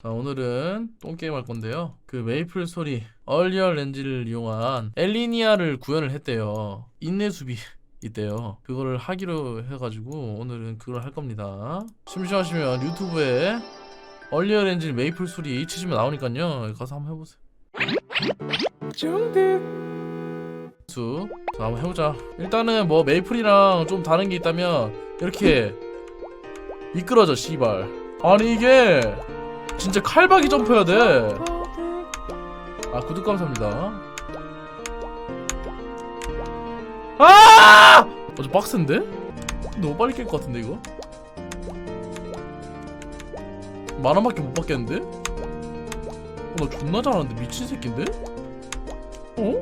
자, 오늘은 똥게임 할 건데요. 그 메이플 소리 얼리얼 렌즈를 이용한 엘리니아를 구현을 했대요. 인내 수비 있대요. 그거를 하기로 해가지고 오늘은 그걸 할 겁니다. 심심하시면 유튜브에 얼리얼 렌즈 메이플 소리 치시면 나오니까요. 가서 한번 해보세요. 수. 자, 한번 해보자. 일단은 뭐 메이플이랑 좀 다른 게 있다면 이렇게 미끄러져 씨발. 아니 이게 진짜 칼박이 점프해야 돼. 아 구독 감사합니다. 아! 어저 빡센데? 너무 빨리 깰 것 같은데 이거? 만 원밖에 못 받겠는데? 어, 나 존나 잘하는데 미친 새끼인데? 어?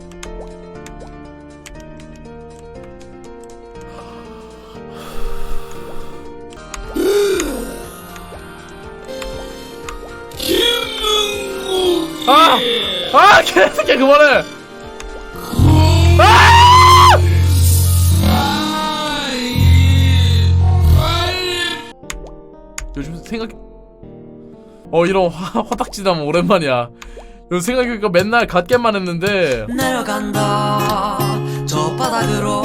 개새끼 그만해! 아! 요즘 생각 어 이런 화, 화딱지담 오랜만이야. 요즘 생각해보니까 맨날 갓겜만 했는데. 내려간다. 저 바닥으로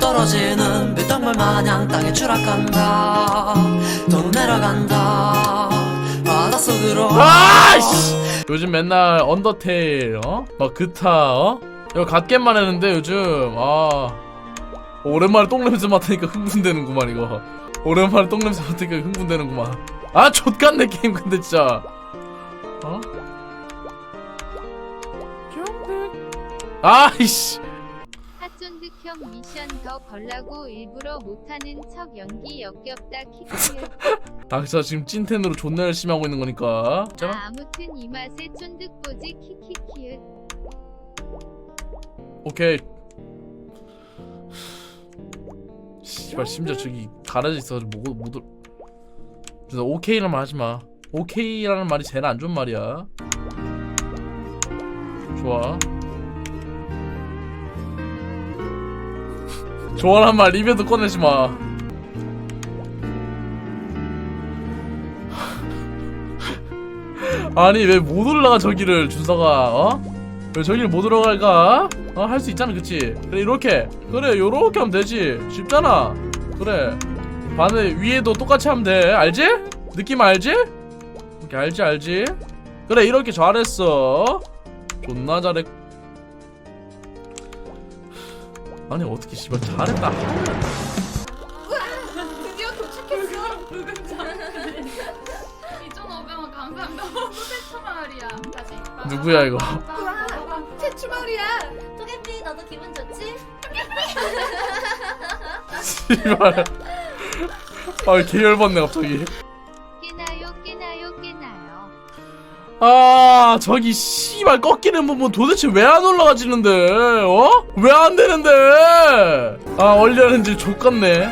떨어지는 빗덩물 마냥 땅에 추락한다. 더 내려간다. 바닷속으로 아이씨 요즘 맨날 언더테일 어? 막 그타 어? 이거 갓겜만 했는데 요즘 아 오랜만에 똥냄새 맡으니까 흥분되는구만 이거 오랜만에 똥냄새 맡으니까 흥분되는구만 아 좆같네 게임 근데 진짜 어? 아이씨 핫쫀득형 미션 더 걸라고 일부러 못하는 척 연기 역겹다 키키을 당신 지금 찐텐으로 존나 열심히 하고 있는 거니까. 자. 아, 아무튼 이 맛에 쫀득보지 키키키을 오케이. 씨발 심지어 저기 가라져 있어가지고 못, 못 올... 진짜 오케이라는 말 하지마. 오케이라는 말이 제일 안 좋은 말이야. 좋아. 좋아라는 말 입에도 꺼내지 마 아니 왜 못 올라가 저기를 준서가 어? 왜 저기를 못 올라갈까? 어 할 수 있잖아 그치? 그래 이렇게 그래 요렇게 하면 되지 쉽잖아 그래 반을 위에도 똑같이 하면 돼 알지? 느낌 알지? 이렇게 알지 알지? 그래 이렇게 잘했어 존나 잘했 아니 어떻게 씨발 잘했다 2,500원 감사합니다. 너무 최초말이야. 다시. 누구야 이거 최초말이야. 토개피 너도 기분 좋지? 씨발 아 개열받네 갑자기 깨나요 깨나요 깨나요 아 저기 씨발 꺾이는 부분 도대체 왜 안 올라가지는데 어? 왜 안 되는데 아 얼려는지 족같네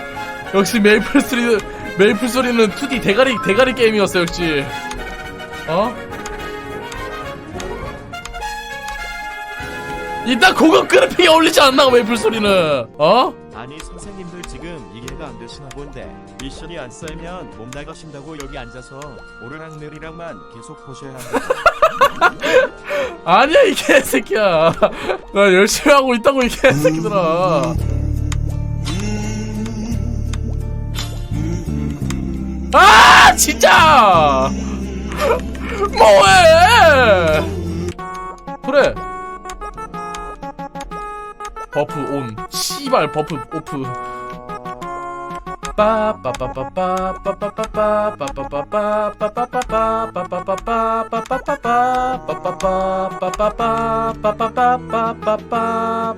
역시 메이플 소리 메이플 소리는 2D 대가리 대가리 게임이었어 역시 어? 일단 고급 그래픽이 어울리지 않나 메이플 소리는 어? 아니 선생님들 지금 이해가 안 되시나 본데 미션이 안 쌓이면 못 나가신다고 여기 앉아서 오르락 내리락만 계속 보셔야 합니다. 아니야 이 개새끼야 나 열심히 하고 있다고 이 개새끼들아 아 진짜 뭐해 그래 버프 온 씨발 버프 오프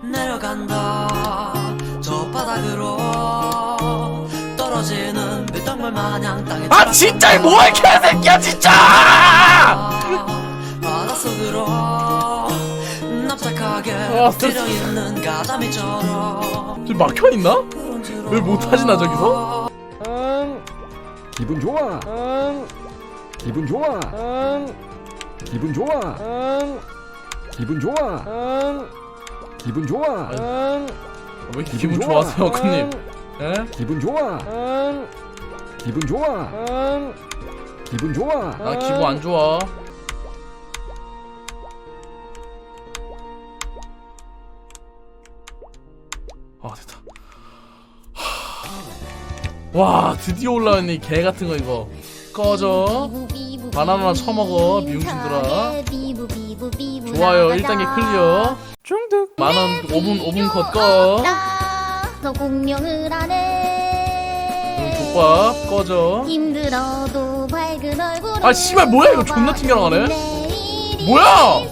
내려간다 저 바닥으로 떨어지는 빗덩물 마냥 땅에 아 진짜 뭐해 개새끼야 진짜 들어있는 가자미처럼 좀 막혀 있나? 왜 못하지나, 저기서? 기분 좋아. 기분 좋아. 기분 좋아. 기분 좋아. 기분 좋아. 왜 이렇게 기분 기분 좋아. 좋아하세요 어크님 예? 기분 좋아. 기분 좋아. 기분 좋아 나 기분 안 좋아 아 와 드디어 올라왔네 개 같은 거 이거. 꺼져. 바나나 처먹어 미용신들아. 좋아요. 1단계 클리어. 중득 만원 5분 5분 컷꺼. 너 공룡을 하네 족밥 꺼져. 힘들어도 밝은 얼굴 아, 씨발, 뭐야, 이거 존나 튕겨나가네. 뭐야?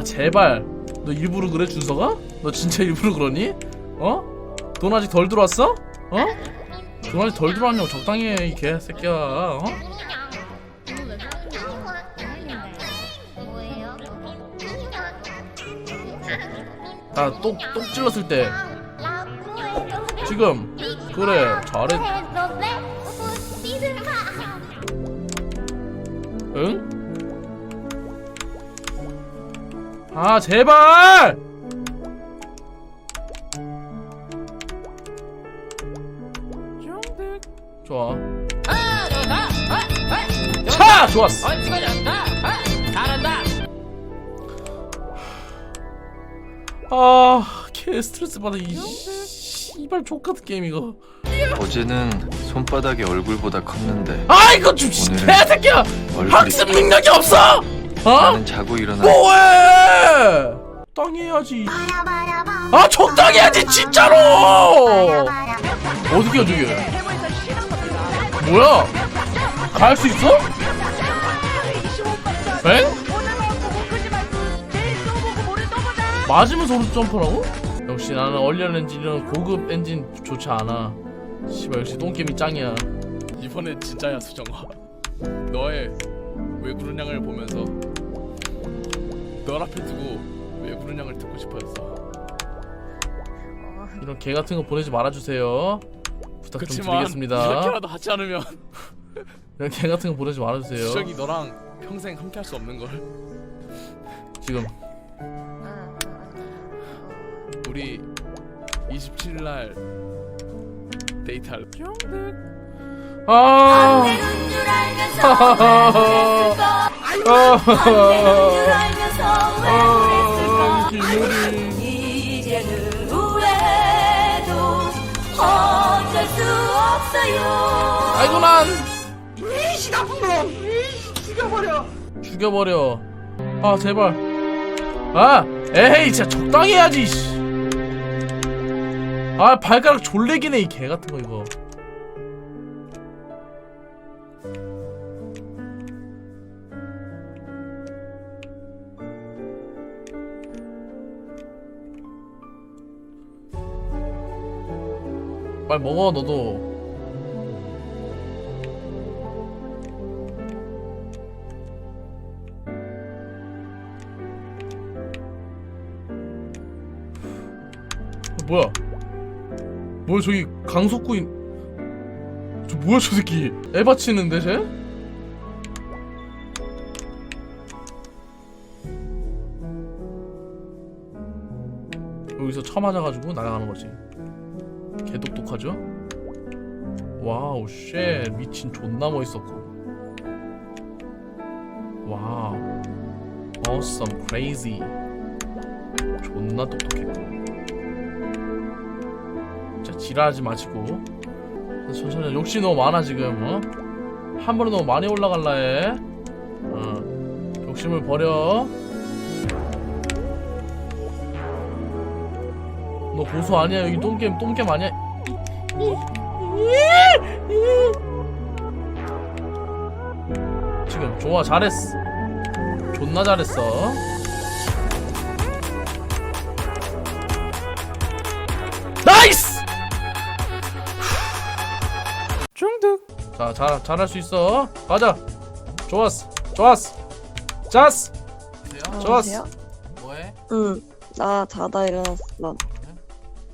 아 제발 너 일부러 그래 준서가? 너 진짜 일부러 그러니? 어? 돈 아직 덜 들어왔어? 어? 돈 아직 덜 들어왔냐고 적당히 해 이 개새끼야 어? 나똑똑 찔렀을 때 지금 그래 잘해 아 제발! 좋아 차! 좋았어 아, 개 스트레스 받아 이 씨발 족같은 게임 이거. 어제는 손바닥이 얼굴보다 컸는데 아, 이거 좀 오늘은 개새끼야. 얼굴이 학습 능력이 없어. 어? 나는 자고 일어나 뭐해? 적당히 해야지. 아, 적당히 해야지 진짜로. 어떻게 어떻게? 뭐야? 갈수 있어? 에? 맞으면 서로 점프라고? 역시 나는 얼리언 엔진 이런 고급 엔진 좋지 않아. 씨발 역시 똥게임이 짱이야. 이번엔 진짜야 수정아. 너의 왜 그러냐를 보면서 널 앞에 두고 왜 그러냐를 듣고 싶어졌어. 이런 개 같은 거 보내지 말아주세요. 부탁 좀 드리겠습니다. 이렇게라도 하지 않으면 이런 개 같은 거 보내지 말아주세요. 수정이 너랑 평생 함께 할 수 없는 걸 지금 우리 27일 날 데이트할 아. 아. 기물 이. 이제는 후회도 어쩔 수 없어요 아이고 난. 죽여버려. 죽여버려. 아 제발. 아, 에이 진짜 적당히 해야지. 씨. 아 발가락 졸래기네 이 개 같은 거 이거. 빨리 먹어 너도. 뭐야? 뭐야 저기 강속구인 저 뭐야 저 새끼 에바 치는데 쟤? 여기서 쳐맞아가지고 날아가는 거지 개 똑똑하죠? 와우 쉣. 미친 존나 멋있었고. 와우. Awesome crazy. 존나 똑똑했고. 진짜 지랄하지 마시고. 천천히 욕심 너무 많아 지금 어? 한 번에 너무 많이 올라갈라 해. 어. 욕심을 버려 너 고수 아니야? 여기 똥게임 똥게임 아니야 지금 좋아 잘했어. 존나 잘했어. 나이스! 중득. 자 잘, 잘할 수 있어. 가자. 좋았어. 좋았어. 좋았어. 좋았어 뭐해? 응, 나 자다 일어났어.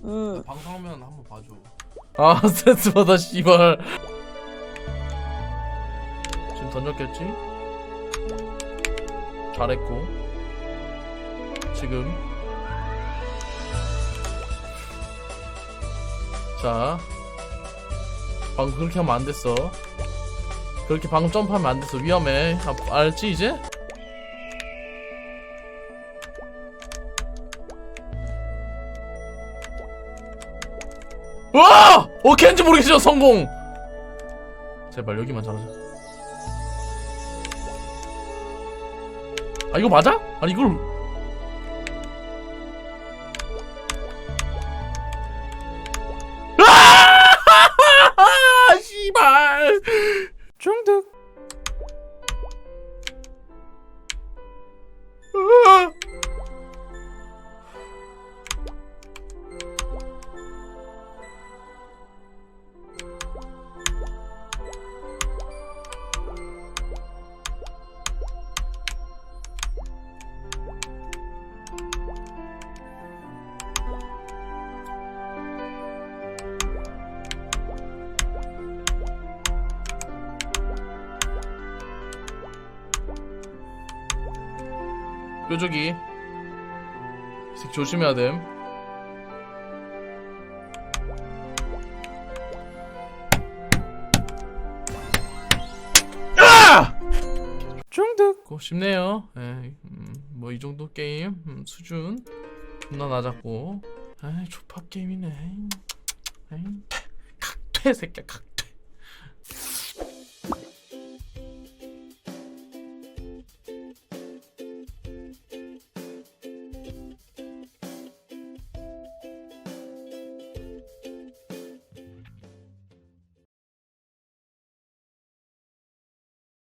응, 방송하면 한번 봐줘. 아 스트레스 받아 씨발. 던졌겠지? 잘했고. 지금. 자. 방금 그렇게 하면 안 됐어. 그렇게 방금 점프하면 안 됐어. 위험해. 아, 알지 이제? 와! 어떻게 했는지 모르겠어 성공 제발 여기만 잘하자 아 이거 맞아? 아니 이걸 뾰족이. 이 새끼 조심해야 됨. 아! 중득. 고 쉽네요. 예, 음, 뭐이 정도 게임 음, 수준 존나 낮았고. 아이 족밥 게임이네. 에이, 각퇴 새끼야 각퇴